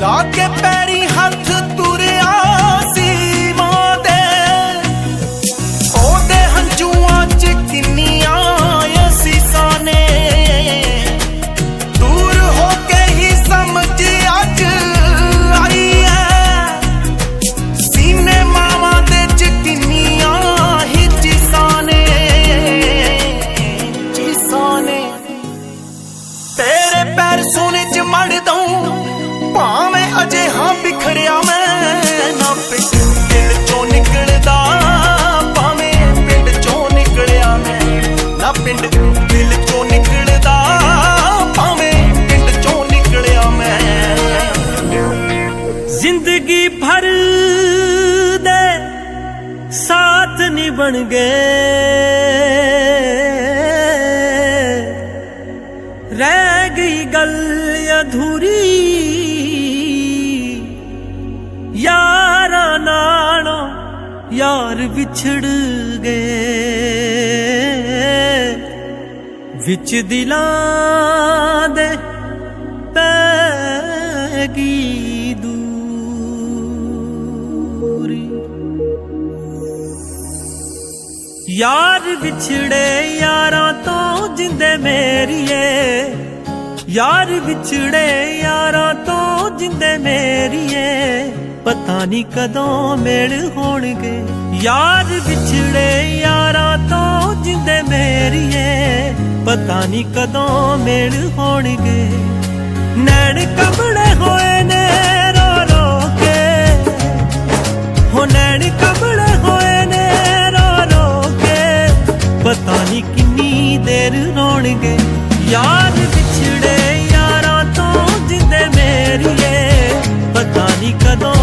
ਲਾ ਕੇ ਪੈਰੀ ਹੱਥ ਅਜੇ ਹਾਂ ਬਿਖਰਿਆ ਮੈਂ ਨਾ ਪਿੰਡ ਦਿਲ ਚੋਂ ਨਿਕਲਦਾ, ਭਾਵੇਂ ਪਿੰਡ ਚੋਂ ਨਿਕਲਿਆ ਮੈਂ। ਨਾ ਪਿੰਡ ਦਿਲ ਚੋਂ ਨਿਕਲਦਾ, ਭਾਵੇਂ ਪਿੰਡ ਚੋਂ ਨਿਕਲਿਆ ਮੈਂ। ਜ਼ਿੰਦਗੀ ਭਰ ਦੇ ਸਾਥ ਨਹੀਂ ਬਣ ਗਏ। ਰਹਿ ਗਈ ਗੱਲ ਅਧੂਰੀ ਯਾਰ ਵਿਛੜ ਗਏ। ਵਿੱਚ ਦਿਲਾਂ ਦੇ ਪੈ ਗਈ ਦੂਰੀ। ਯਾਰ ਵਿਛੜੇ ਯਾਰਾਂ ਤੋਂ ਜਿੰਦੇ ਮੇਰੀਏ। ਯਾਰ ਵਿਛੜੇ ਯਾਰਾਂ ਤੋਂ ਜਿੰਦੇ ਮੇਰੀਏ। ਪਤਾ ਨਹੀਂ ਕਦੋਂ ਮੇਲ ਹੋਣਗੇ। ਯਾਦ ਵਿਛੜੇ ਯਾਰਾਂ ਤੋਂ ਜਿੰਦੇ ਮੇਰੀਏ, ਪਤਾ ਨਹੀਂ ਕਦੋਂ ਮੇਲ ਹੋਣਗੇ। ਨੈਣ ਕਮਲੇ ਹੋਏ ਨੇ ਰੋ ਰੋ ਕੇ। ਹੋ ਨੈਣ ਕਮਲੇ ਹੋਏ ਨੇ ਰੋ ਰੋ ਕੇ। ਪਤਾ ਨਹੀਂ ਕਿੰਨੀ ਦੇਰ ਰੋਣਗੇ। ਯਾਦ ਵਿਛੜੇ ਯਾਰਾਂ ਤੋਂ ਜਿੰਦੇ ਮੇਰੀਏ, ਪਤਾ ਨਹੀਂ ਕਦੋਂ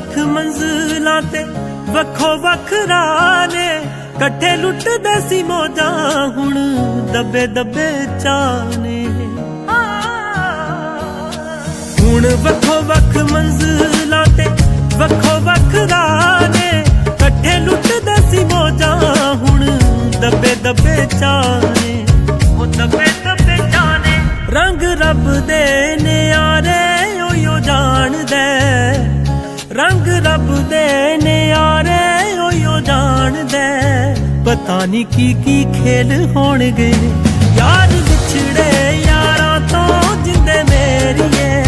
ਵੱਖ ਮੰਜ਼ਲਾਂ ਤੇ, ਵੱਖੋ ਵੱਖਰਾ ਨੇ। ਇਕੱਠੇ ਲੁੱਟਦੇ ਸੀ ਮੋਜਾਂ ਹੁਣ ਦੱਬੇ ਦੱਬੇ ਚਾਨੇ ਹੁਣ ਵੱਖੋ ਵੱਖ ਮੰਜ਼ਲਾਂ ਤੇ, ਵੱਖੋ ਵੱਖਰਾ ਨੇ। ਇਕੱਠੇ ਲੁੱਟਦੇ ਸੀ ਮੋਜਾਂ ਹੁਣ ਦੱਬੇ ਦੱਬੇ ਚਾਨੇ ਰੰਗ ਰੱਬ ਦੇ ਨਿਆਰੇ ਓਯੋ ਜਾਣਦਾ ਪਤਾ ਨਹੀਂ ਕੀ ਕੀ ਖੇਲ ਹੋਣਗੇ। ਯਾਰ ਵਿਛੜੇ ਯਾਰਾਂ ਤੋਂ ਜਿੰਦੇ ਮੇਰੀਏ।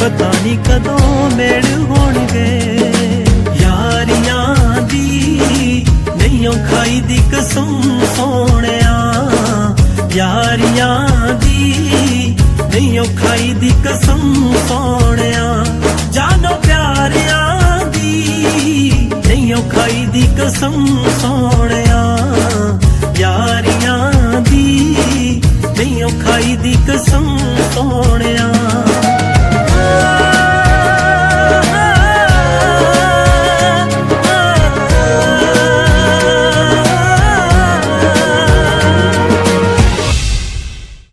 ਪਤਾ ਨਹੀਂ ਕਦੋਂ ਮੇਲ ਹੋਣਗੇ। ਯਾਰੀਆਂ ਦੀ ਨਹੀਂ ਖਾਈ ਦੀ ਕਸਮ ਸੋਹਣਿਆ। ਯਾਰੀਆਂ ਦੀ ਨਹੀਂ ਖਾਈ ਦੀ ਕਸਮ ਸੋਹਣਿਆ। ਦੀ ਕਸਮ ਸੋਹਣਿਆ